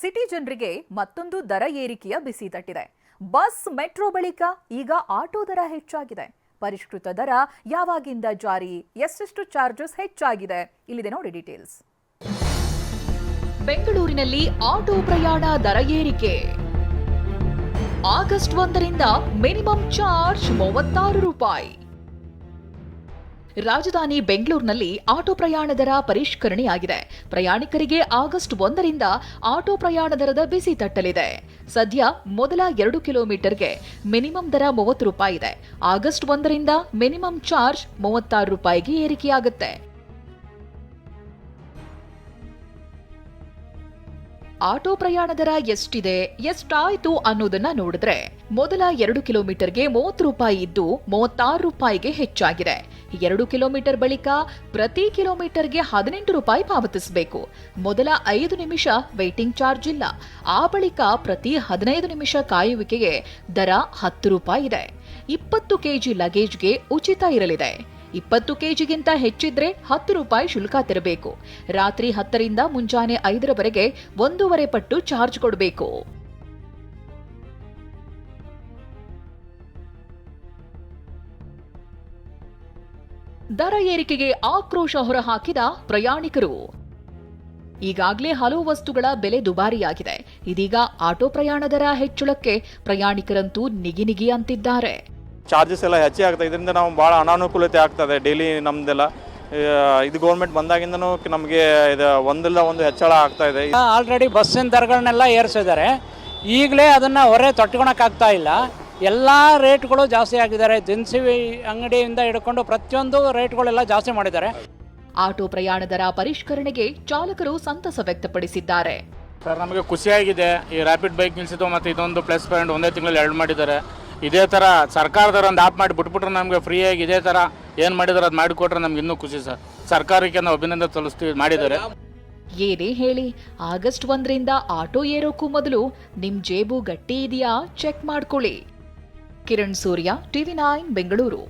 City ಜನರಿಗೆ ಮತ್ತೊಂದು ದರ ಏರಿಕೆಯ ಬಿಸಿ ತಟ್ಟಿದೆ. ಬಸ್, ಮೆಟ್ರೋ ಬಳಿಕ ಈಗ ಆಟೋ ದರ ಹೆಚ್ಚಾಗಿದೆ. ಪರಿಷ್ಕೃತ ದರ ಯಾವಾಗಿಂದ ಜಾರಿ? ಎಷ್ಟೆಷ್ಟು ಚಾರ್ಜಸ್ ಹೆಚ್ಚಾಗಿದೆ? ಇಲ್ಲಿದೆ ನೋಡಿ ಡೀಟೇಲ್ಸ್. ಬೆಂಗಳೂರಿನಲ್ಲಿ ಆಟೋ ಪ್ರಯಾಣ ದರ ಏರಿಕೆ. ಆಗಸ್ಟ್ ಒಂದರಿಂದ ಮಿನಿಮಮ್ ಚಾರ್ಜ್ ಮೂವತ್ತಾರು ರೂಪಾಯಿ. ರಾಜಧಾನಿ ಬೆಂಗಳೂರಿನಲ್ಲಿ ಆಟೋ ಪ್ರಯಾಣ ದರ ಪರಿಷ್ಕರಣೆಯಾಗಿದೆ. ಪ್ರಯಾಣಿಕರಿಗೆ ಆಗಸ್ಟ್ ಒಂದರಿಂದ ಆಟೋ ಪ್ರಯಾಣ ದರದ ಬಿಸಿ ತಟ್ಟಲಿದೆ. ಸದ್ಯ ಮೊದಲ ಎರಡು ಕಿಲೋಮೀಟರ್ಗೆ ಮಿನಿಮಮ್ ದರ ಮೂವತ್ತು ರೂಪಾಯಿ ಇದೆ. ಆಗಸ್ಟ್ ಒಂದರಿಂದ ಮಿನಿಮಮ್ ಚಾರ್ಜ್ ಮೂವತ್ತಾರು ರೂಪಾಯಿಗೆ ಏರಿಕೆಯಾಗುತ್ತೆ. ಆಟೋ ಪ್ರಯಾಣ ದರ ಎಷ್ಟಿದೆ, ಎಷ್ಟಾಯ್ತು ಅನ್ನೋದನ್ನ ನೋಡಿದ್ರೆ, ಮೊದಲ ಎರಡು ಕಿಲೋಮೀಟರ್ಗೆ ಮೂವತ್ತು ರೂಪಾಯಿ ಇದ್ದು ಮೂವತ್ತಾರು ರೂಪಾಯಿಗೆ ಹೆಚ್ಚಾಗಿದೆ. ಎರಡು ಕಿಲೋಮೀಟರ್ ಬಳಿಕ ಪ್ರತಿ ಕಿಲೋಮೀಟರ್ಗೆ ಹದಿನೆಂಟು ರೂಪಾಯಿ ಪಾವತಿಸಬೇಕು. ಮೊದಲ ಐದು ನಿಮಿಷ ವೇಟಿಂಗ್ ಚಾರ್ಜ್ ಇಲ್ಲ. ಆ ಬಳಿಕ ಪ್ರತಿ ಹದಿನೈದು ನಿಮಿಷ ಕಾಯುವಿಕೆಗೆ ದರ ಹತ್ತು ರೂಪಾಯಿ ಇದೆ. ಇಪ್ಪತ್ತು ಕೆಜಿ ಲಗೇಜ್ಗೆ ಉಚಿತ ಇರಲಿದೆ. ಇಪ್ಪತ್ತು ಕೆಜಿಗಿಂತ ಹೆಚ್ಚಿದ್ರೆ ಹತ್ತು ರೂಪಾಯಿ ಶುಲ್ಕ ತೆರಬೇಕು. ರಾತ್ರಿ ಹತ್ತರಿಂದ ಮುಂಜಾನೆ ಐದರವರೆಗೆ ಒಂದೂವರೆ ಪಟ್ಟು ಚಾರ್ಜ್ ಕೊಡಬೇಕು. ದರ ಏರಿಕೆಗೆ ಆಕ್ರೋಶ ಹೊರಹಾಕಿದ ಪ್ರಯಾಣಿಕರು. ಈಗಾಗಲೇ ಹಲವು ವಸ್ತುಗಳ ಬೆಲೆ ದುಬಾರಿಯಾಗಿದೆ. ಇದೀಗ ಆಟೋ ಪ್ರಯಾಣ ದರ ಹೆಚ್ಚಳಕ್ಕೆ ಪ್ರಯಾಣಿಕರಂತೂ ನಿಗಿ ನಿಗಿ ಅಂತಿದ್ದಾರೆ. ಚಾರ್ಜಸ್ ಎಲ್ಲ ಹೆಚ್ಚೇ ಆಗ್ತದೆ ಇದರಿಂದ ನಾವು ಭಾಳ ಅನಾನುಕೂಲತೆ ಆಗ್ತದೆ ಡೈಲಿ ನಮ್ದೆಲ್ಲ. ಇದು ಗೌರ್ಮೆಂಟ್ ಬಂದಾಗಿಂದನೂ ನಮಗೆ ಇದು ಒಂದಿಲ್ಲ ಒಂದು ಹೆಚ್ಚಳ ಆಗ್ತಾ ಇದೆ. ಆಲ್ರೆಡಿ ಬಸ್ಸಿನ ದರಗಳನ್ನೆಲ್ಲ ಏರಿಸಿದ್ದಾರೆ. ಈಗಲೇ ಅದನ್ನು ಹೊರೆ ತೊಟ್ಕೊಳಕ್ಕಾಗ್ತಾ ಇಲ್ಲ. ಎಲ್ಲ ರೇಟ್ಗಳು ಜಾಸ್ತಿ ಆಗಿದ್ದಾರೆ. ದಿನಸಿ ಅಂಗಡಿಯಿಂದ ಹಿಡ್ಕೊಂಡು ಪ್ರತಿಯೊಂದು ರೇಟ್ಗಳೆಲ್ಲ ಜಾಸ್ತಿ ಮಾಡಿದ್ದಾರೆ. ಆಟೋ ಪ್ರಯಾಣ ದರ ಪರಿಷ್ಕರಣೆಗೆ ಚಾಲಕರು ಸಂತಸ ವ್ಯಕ್ತಪಡಿಸಿದ್ದಾರೆ. ಸರ್ ನಮಗೆ ಖುಷಿಯಾಗಿದೆ. ಈ ರ್ಯಾಪಿಡ್ ಬೈಕ್ ನಿಲ್ಸಿದ್ದು ಮತ್ತು ಇದೊಂದು ಪ್ಲಸ್ ಪಾಯಿಂಟ್ ಒಂದೇ ತಿಂಗಳಲ್ಲಿ ಎರಡು ಮಾಡಿದ್ದಾರೆ. ಇದೇ ಥರ ಸರ್ಕಾರದವ್ರ ಒಂದು ಆಪ್ ಮಾಡಿ ಬಿಟ್ಬಿಟ್ರೆ ನಮಗೆ ಫ್ರೀಯಾಗಿ ಇದೇ ಥರ ಏನು ಮಾಡಿದಾರೆ ಅದು ಮಾಡಿಕೊಟ್ರೆ ನಮ್ಗೆ ಇನ್ನೂ ಖುಷಿ ಸರ್. ಸರ್ಕಾರಕ್ಕೆ ನಾವು ಅಭಿನಂದನೆ ಸಲ್ಲಿಸ್ತೀವಿ ಮಾಡಿದ್ದಾರೆ. ಏನೇ ಹೇಳಿ ಆಗಸ್ಟ್ ಒಂದರಿಂದ ಆಟೋ ಏರೋಕ್ಕೂ ಮೊದಲು ನಿಮ್ಮ ಜೇಬು ಗಟ್ಟಿ ಇದೆಯಾ? ಚೆಕ್ ಮಾಡ್ಕೊಳ್ಳಿ. Kiran Surya TV nine Bengaluru.